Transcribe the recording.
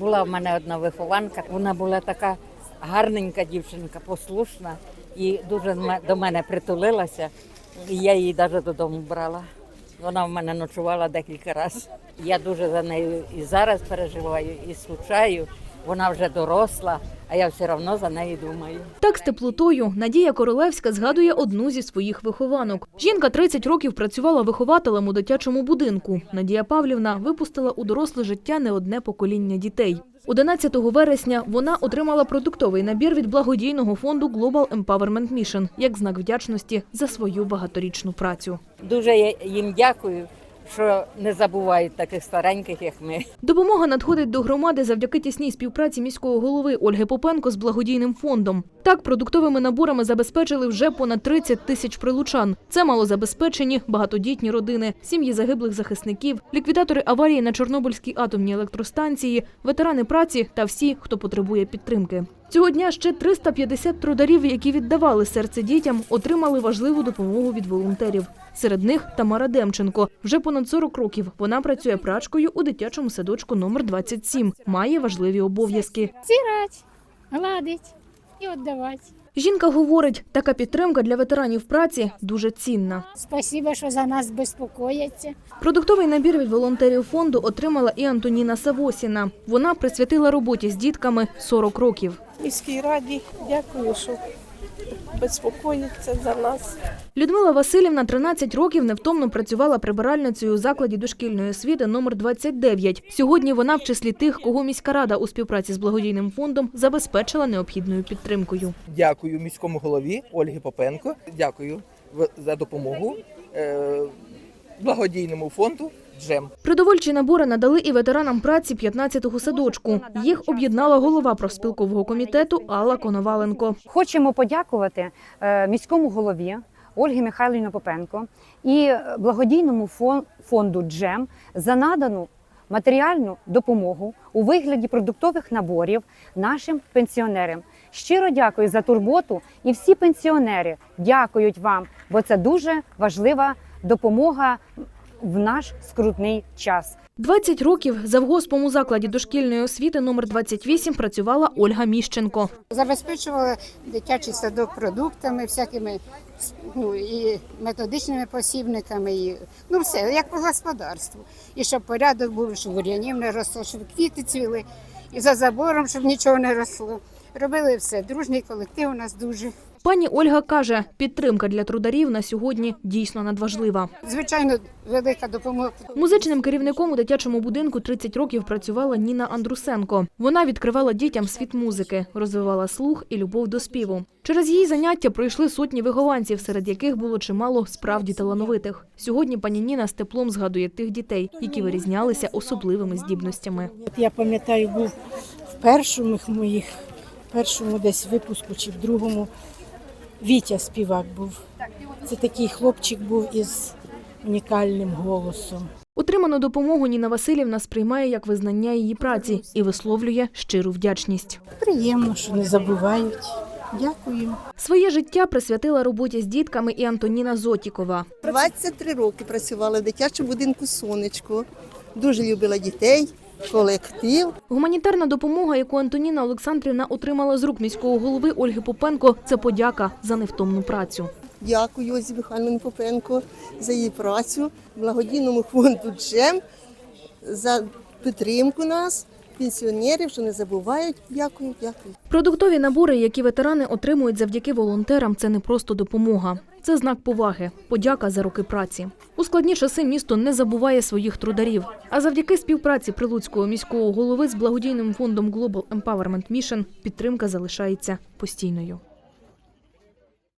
Була в мене одна вихованка, вона була така гарненька дівчинка, послушна і дуже до мене притулилася. І я її навіть додому брала. Вона в мене ночувала декілька разів. Я дуже за нею і зараз переживаю, і скучаю. Вона вже доросла, а я все одно за нею думаю. Так з теплотою Надія Королевська згадує одну зі своїх вихованок. Жінка 30 років працювала вихователем у дитячому будинку. Надія Павлівна випустила у доросле життя не одне покоління дітей. 11 вересня вона отримала продуктовий набір від благодійного фонду Global Empowerment Mission як знак вдячності за свою багаторічну працю. Дуже я їм дякую, що не забувають таких стареньких, як ми. Допомога надходить до громади завдяки тісній співпраці міського голови Ольги Попенко з благодійним фондом. Так, продуктовими наборами забезпечили вже понад 30 тисяч прилучан. Це малозабезпечені, багатодітні родини, сім'ї загиблих захисників, ліквідатори аварії на Чорнобильській атомній електростанції, ветерани праці та всі, хто потребує підтримки. Цього дня ще 350 трударів, які віддавали серце дітям, отримали важливу допомогу від волонтерів. Серед них Тамара Демченко. Вже понад 40 років вона працює прачкою у дитячому садочку номер 27. Має важливі обов'язки. Стирать, гладить і віддавати. Жінка говорить, така підтримка для ветеранів праці дуже цінна. Спасибо, що за нас безпокояться. Продуктовий набір від волонтерів фонду отримала і Антоніна Савосіна. Вона присвятила роботі з дітками 40 років. міській раді. Дякую, що безпокоїться за нас. Людмила Васильівна 13 років невтомно працювала прибиральницею у закладі дошкільної освіти номер 29. Сьогодні вона в числі тих, кого міська рада у співпраці з благодійним фондом забезпечила необхідною підтримкою. Дякую міському голові Ольгі Попенко. Дякую в- за допомогу е, благодійному фонду Джем. Продовольчі набори надали і ветеранам праці 15-го садочку. Їх об'єднала голова профспілкового комітету Алла Коноваленко. Хочемо подякувати е, міському голові Ольгі Михайлівні Попенко і благодійному фонду Джем за надану матеріальну допомогу у вигляді продуктових наборів нашим пенсіонерам. Щиро дякую за турботу, і всі пенсіонери дякують вам, бо це дуже важлива допомога в наш скрутний час. 20 років завгоспом у закладі дошкільної освіти номер 28 працювала Ольга Міщенко. Забезпечували дитячий садок продуктами, всякими ну, і методичними посібниками, і ну все, як по господарству. І щоб порядок був, щоб бур'янів не росло, щоб квіти цвіли, і за забором, щоб нічого не росло. Робили все. Дружний колектив у нас дуже. Пані Ольга каже, підтримка для трударів на сьогодні дійсно надважлива. Звичайно, велика допомога. Музичним керівником у дитячому будинку 30 років працювала Ніна Андрусенко. Вона відкривала дітям світ музики, розвивала слух і любов до співу. Через її заняття пройшли сотні вихованців, серед яких було чимало справді талановитих. Сьогодні пані Ніна з теплом згадує тих дітей, які вирізнялися особливими здібностями. От я пам'ятаю, був в першому моїх, першому десь випуску чи в другому Вітя співак був. Це такий хлопчик був із унікальним голосом. Отриману допомогу Ніна Васильівна сприймає як визнання її праці і висловлює щиру вдячність. Приємно, що не забувають. Дякую. Своє життя присвятила роботі з дітками і Антоніна Зотікова. 23 роки працювала в дитячому будинку Сонечко. Дуже любила дітей, колектив. Гуманітарна допомога, яку Антоніна Олександрівна отримала з рук міського голови Ольги Попенко, це подяка за невтомну працю. Дякую Озі Михайловні Попенко за її працю, благодійному фонду Джем за підтримку нас, пенсіонерів, що не забувають. Дякую, дякую. Продуктові набори, які ветерани отримують завдяки волонтерам, це не просто допомога. Це знак поваги, подяка за роки праці. У складні часи місто не забуває своїх трударів. А завдяки співпраці Прилуцького міського голови з благодійним фондом Global Empowerment Mission підтримка залишається постійною.